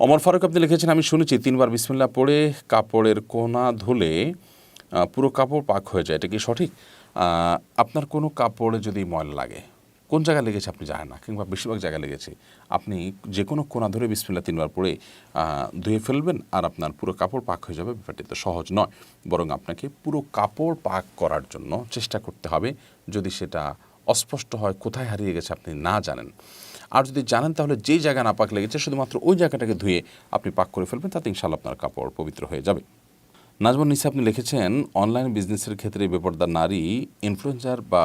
অমর ফারুক আপনি লিখেছেন আমি শুনেছি তিনবার বিসমিল্লা পড়ে কাপড়ের কোনা ধুলে পুরো কাপড় পাক হয়ে যায়। এটা কি সঠিক? আপনার কোনো কাপড়ে যদি ময়লা লাগে কোন জায়গায় লেগেছে আপনি জানেন না কিংবা বেশিরভাগ জায়গায় লেগেছে আপনি যে কোনো কোনা ধরে বিসমিল্লা তিনবার আহ, ধুয়ে ফেলবেন আর আপনার পুরো কাপড় পাক হয়ে যাবে। ব্যাপারটি তো সহজ নয় বরং আপনাকে পুরো কাপড় পাক করার জন্য চেষ্টা করতে হবে। যদি সেটা অস্পষ্ট হয় কোথায় হারিয়ে গেছে আপনি না জানেন। আর যদি জানেন, তাহলে যেই জায়গা না পাক লেগেছে, শুধুমাত্র ওই জায়গাটাকে ধুয়ে আপনি পাক করে ফেলবেন, তাতে ইনশাল্লাহ আপনার কাপড় পবিত্র হয়ে যাবে। নাজমুল নিসা, আপনি লিখেছেন, অনলাইন বিজনেসের ক্ষেত্রে বেপর্দা নারী ইনফ্লুয়েন্সার বা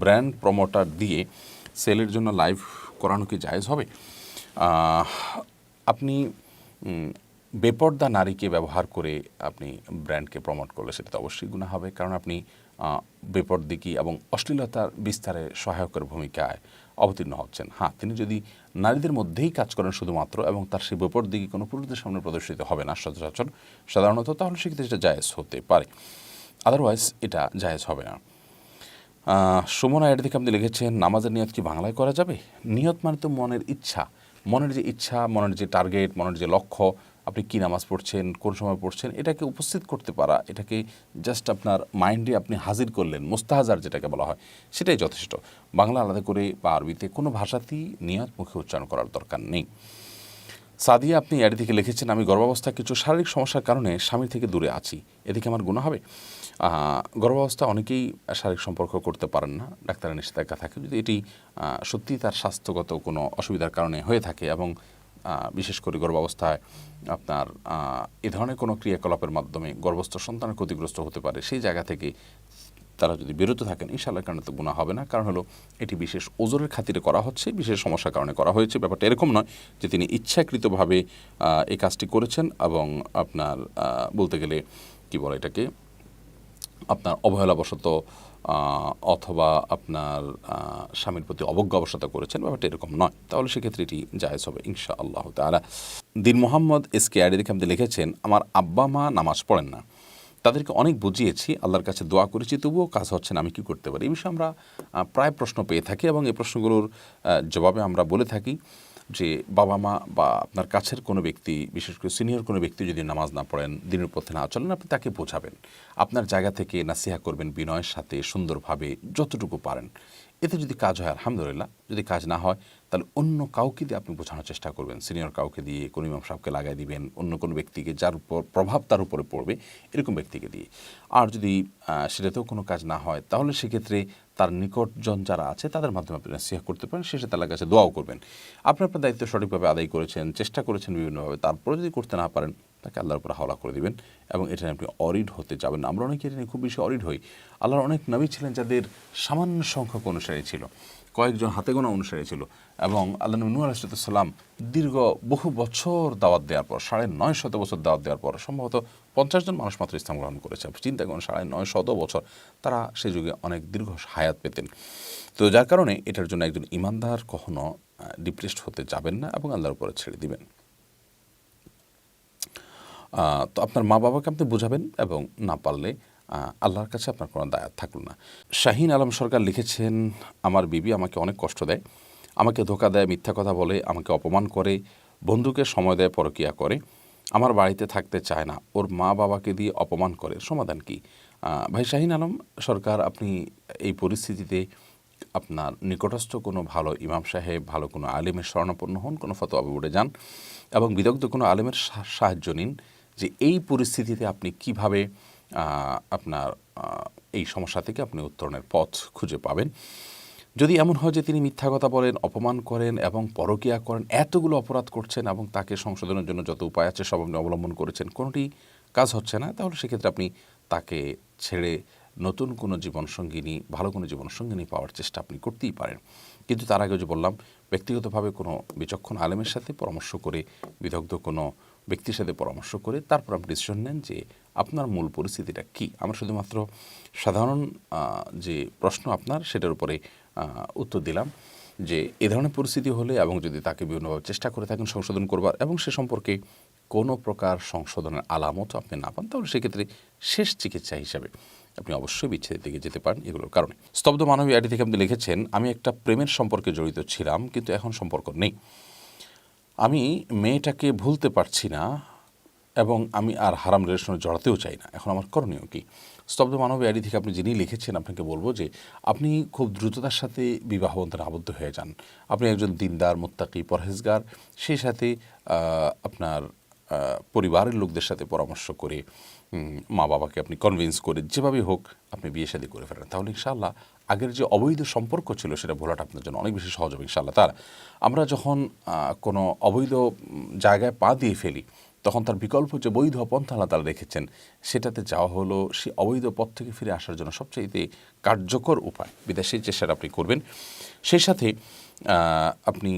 ব্র্যান্ড প্রমোটার দিয়ে সেলের জন্য লাইভ করানো কি জায়েজ হবে? আপনি বেপর্দা নারীকে ব্যবহার করে আপনি ব্র্যান্ডকে প্রমোট করলে সেটা তো অবশ্যই গুণা হবে, কারণ আপনি বেপরদিকি এবং অশ্লীলতার বিস্তারে সহায়কের ভূমিকায় অবতীর্ণ হচ্ছেন। হ্যাঁ তিনি যদি নারীদের মধ্যেই কাজ করেন শুধুমাত্র এবং তার সেই দিকে কোনো পুরুষদের সামনে প্রদর্শিত হবে না, সচরাচর সাধারণত, তাহলে সেক্ষেত্রে সেটা জায়েজ হতে পারে। আদারওয়াইজ এটা জায়েজ হবে না। সুমনা এর দিকে আপনি লিখেছেন, নামাজের নিয়ত কি বাংলায় করা যাবে? নিয়ত মানে তো মনের ইচ্ছা। মনের যে ইচ্ছা, মনের যে টার্গেট মনের যে লক্ষ্য আপনি কী নামাজ পড়ছেন কোন সময় পড়ছেন এটাকে উপস্থিত করতে পারা এটাকে জাস্ট আপনার মাইন্ডে আপনি হাজির করলেন মোস্তাহাজার যেটাকে বলা হয় সেটাই যথেষ্ট। বাংলা আলাদা করে বা আরবিতে কোনো ভাষাতেই নিয়ত মুখে উচ্চারণ করার দরকার নেই। সাদিয়া আপনি এর থেকে লিখেছেন আমি গর্ভাবস্থা কিছু শারীরিক সমস্যার কারণে স্বামী থেকে দূরে আছি। এদিকে আমার গুণ হবে? গর্ভাবস্থা অনেকেই শারীরিক সম্পর্ক করতে পারেন না ডাক্তারের নিষেধাজ্ঞা থাকে। যদি এটি আহ, সত্যিই তার স্বাস্থ্যগত কোনো অসুবিধার কারণে হয়ে থাকে এবং বিশেষ করে গর্ভাবস্থায় আপনার এ ধরনের কোনো ক্রিয়াকলাপের মাধ্যমে গর্ভস্থ সন্তানের ক্ষতিগ্রস্ত হতে পারে, সেই জায়গা থেকে তারা যদি বিরত থাকেন ইনশাল্লাহ কারণে তো গুণা হবে না। কারণ হলো, এটি বিশেষ ওজোরের খাতিরে করা হচ্ছে, বিশেষ সমস্যার কারণে করা হয়েছে। ব্যাপারটা এরকম নয় যে তিনি ইচ্ছাকৃতভাবে এই কাজটি করেছেন এবং আপনার বলতে গেলে, কি বলে এটাকে আপনার অবহেলাবশত অথবা আপনার স্বামীর প্রতি অবজ্ঞাবশত করেছেন, ব্যাপারটা এরকম নয়। তাহলে সেক্ষেত্রে এটি জায়েজ হবে ইনশা আল্লাহ তালা দিন মোহাম্মদ এস কে আইডি আপনি লিখেছেন, আমার আব্বা মা নামাজ পড়েন না। তাদেরকে অনেক বুঝিয়েছি, আল্লাহর কাছে দোয়া করেছি, তবুও কাজ হচ্ছে না, আমি কী করতে পারি? এই বিষয়ে আমরা প্রায় প্রশ্ন পেয়ে থাকি এবং এই প্রশ্নগুলোর জবাবে আমরা বলে থাকি। যে বাবা মা বা আপনার কাছের কোনো ব্যক্তি, বিশেষ করে সিনিয়র কোনো ব্যক্তি যদি নামাজ না পড়েন, দিনের পথে না চলেন, আপনি তাকে বোঝাবেন। আপনার জায়গা থেকে নাসিহা করবেন বিনয়ের সাথে, সুন্দরভাবে, যতটুকু পারেন। এতে যদি কাজ হয়, আলহামদুলিল্লাহ। যদি কাজ না হয়, তাহলে অন্য কাউকে দিয়ে আপনি বোঝানোর চেষ্টা করবেন। সিনিয়র কাউকে দিয়ে, কোনো ইমাম সাহেবকে লাগাই দিবেন, অন্য কোনো ব্যক্তিকে যার উপর প্রভাব তার উপরে পড়বে, এরকম ব্যক্তিকে দিয়ে। আর যদি সেটাতেও কোনো কাজ না হয়, তাহলে সেক্ষেত্রে তার নিকটজন যারা আছে, তাদের মাধ্যমে আপনি নসিহা করতে পারেন, শেষে তার কাছে দোয়াও করবেন। আপনি আপনার দায়িত্ব সঠিকভাবে আদায় করেছেন, চেষ্টা করেছেন বিভিন্নভাবে, তারপরে যদি করতে না পারেন, তাকে আল্লাহর উপর হাওলা করে দিবেন এবং এটা আপনি অরিড হতে যাবেন আমরা অনেকে এটা নিয়ে খুব বেশি অরিড হই। আল্লাহর অনেক নবী ছিলেন যাদের সামান্য সংখ্যক অনুসারী ছিল। কয়েকজন হাতে গোনা অনুসারী ছিল এবং আল্লাহ নবী নূহ আলাইসালাম দীর্ঘ বহু বছর দাওয়াত দেওয়ার পর, সাড়ে নয় শত বছর দাওয়াত দেওয়ার পর সম্ভবত পঞ্চাশ জন মানুষ মাত্র ইসলাম গ্রহণ করেছে। চিন্তা করুন, সাড়ে নয় শত বছর তারা সে যুগে অনেক দীর্ঘ হায়াত পেতেন। তো যার কারণে এটার জন্য একজন ইমানদার কখনো ডিপ্রেসড হতে যাবেন না এবং আল্লাহর উপরে ছেড়ে দিবেন। তো আপনার মা বাবাকে আপনি বোঝাবেন এবং না পারলে আল্লাহর কাছে আপনার কোনো দায়াত থাকল না। শাহিন আলম সরকার লিখেছেন, আমার বিবি আমাকে অনেক কষ্ট দেয়। আমাকে ধোকা দেয়, মিথ্যা কথা বলে, আমাকে অপমান করে, বন্ধুকে সময় দেয়, পরকিয়া করে। আমার বাড়িতে থাকতে চায় না। ওর মা বাবাকে দিয়ে অপমান করে। সমাধান কি? ভাই শাহিন আলম সরকার, আপনি এই পরিস্থিতিতে আপনার নিকটস্থ কোনো ভালো ইমাম সাহেব, ভালো কোনো আলেমের স্বর্ণাপন্ন হন, কোনো ফতোয়া বোর্ডে যান এবং বিদগ্ধ কোনো আলেমের সাহায্য নিন যে এই পরিস্থিতিতে আপনি কীভাবে আপনার এই সমস্যা থেকে আপনি উত্তরণের পথ খুঁজে পাবেন। যদি এমন হয় যে তিনি মিথ্যা কথা বলেন, অপমান করেন এবং পরকিয়া করেন, এতগুলো অপরাধ করছেন এবং তাকে সংশোধনের জন্য যত উপায় আছে সব আপনি অবলম্বন করেছেন, কোনোটি কাজ হচ্ছে না, তাহলে সেক্ষেত্রে আপনি তাকে ছেড়ে নতুন কোনো জীবনসঙ্গিনী, ভালো কোনো জীবনসঙ্গিনী পাওয়ার চেষ্টা আপনি করতেই পারেন। কিন্তু তার আগে যে বললাম, ব্যক্তিগতভাবে কোনো বিচক্ষণ আলেমের সাথে পরামর্শ করে বিদগ্ধ কোনো ব্যক্তির সাথে পরামর্শ করে তারপর আপনি ডিসিশন নেন যে আপনার মূল পরিস্থিতিটা কী। আমরা শুধুমাত্র সাধারণ যে প্রশ্ন আপনার সেটার উপরে উত্তর দিলাম যে এ ধরনের পরিস্থিতি হলে এবং যদি তাকে বিভিন্নভাবে চেষ্টা করে থাকেন সংশোধন করবার এবং সে সম্পর্কে কোনো প্রকার সংশোধনের আলামত আপনি না পান, তাহলে সেক্ষেত্রে শেষ চিকিৎসা হিসাবে আপনি অবশ্যই বিচ্ছেদের দিকে যেতে পারেন এগুলোর কারণে। স্তব্ধ মানবী আইডি থেকে আপনি লিখেছেন, আমি একটা প্রেমের সম্পর্কে জড়িত ছিলাম, কিন্তু এখন সম্পর্ক নেই। আমি মেয়েটাকে ভুলতে পারছি না এবং আমি আর হারাম রিলেশনে জড়াতেও চাই না। এখন আমার করণীয় কি? স্তব্ধ মানব আইডি থেকে আপনি যিনি লিখেছেন, আপনাকে বলব যে আপনি খুব দ্রুততার সাথে বিবাহ বন্ধনে আবদ্ধ হয়ে যান। আপনি একজন দিনদার, মোত্তাকি, পরহেজগার, সেই সাথে আপনার পরিবারের লোকদের সাথে পরামর্শ করে মা বাবাকে আপনি কনভিন্স করে যেভাবে হোক আপনি বিয়ে শাদী করে ফেলেন তাহলে ইনশাআল্লাহ আগের যে অবৈধ সম্পর্ক ছিল সেটা ভোলাটা আপনার জন্য অনেক বেশি সহজ হবে ইনশাআল্লাহ। তার আমরা যখন কোনো অবৈধ জায়গায় পা দিয়ে ফেলি, তখন তার বিকল্প যে বৈধ পন্থা আল্লাহ তারা রেখেছেন, সেটাতে যাওয়া হলো সে অবৈধ পথ থেকে ফিরে আসার জন্য সবচাইতে কার্যকর উপায়। বিদেশি চেষ্টাটা আপনি করবেন, সেই সাথে আপনি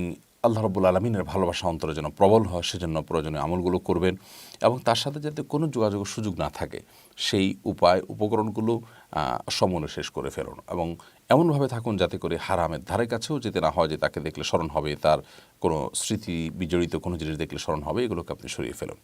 আল্লাহ রব্বুল আলমিনের ভালোবাসা অন্তরে যেন প্রবল হয়, সেজন্য প্রয়োজনীয় আমলগুলো করবেন এবং তার সাথে যাতে কোনো যোগাযোগের সুযোগ না থাকে, সেই উপায় উপকরণগুলো সমনে শেষ করে ফেলুন এবং এমনভাবে থাকুন যাতে করে হারামের ধারে কাছেও যেতে না হয়, যে তাকে দেখলে স্মরণ হবে, তার কোনো স্মৃতি বিজড়িত কোনো জিনিস দেখলে স্মরণ হবে, এগুলোকে আপনি সরিয়ে ফেলুন।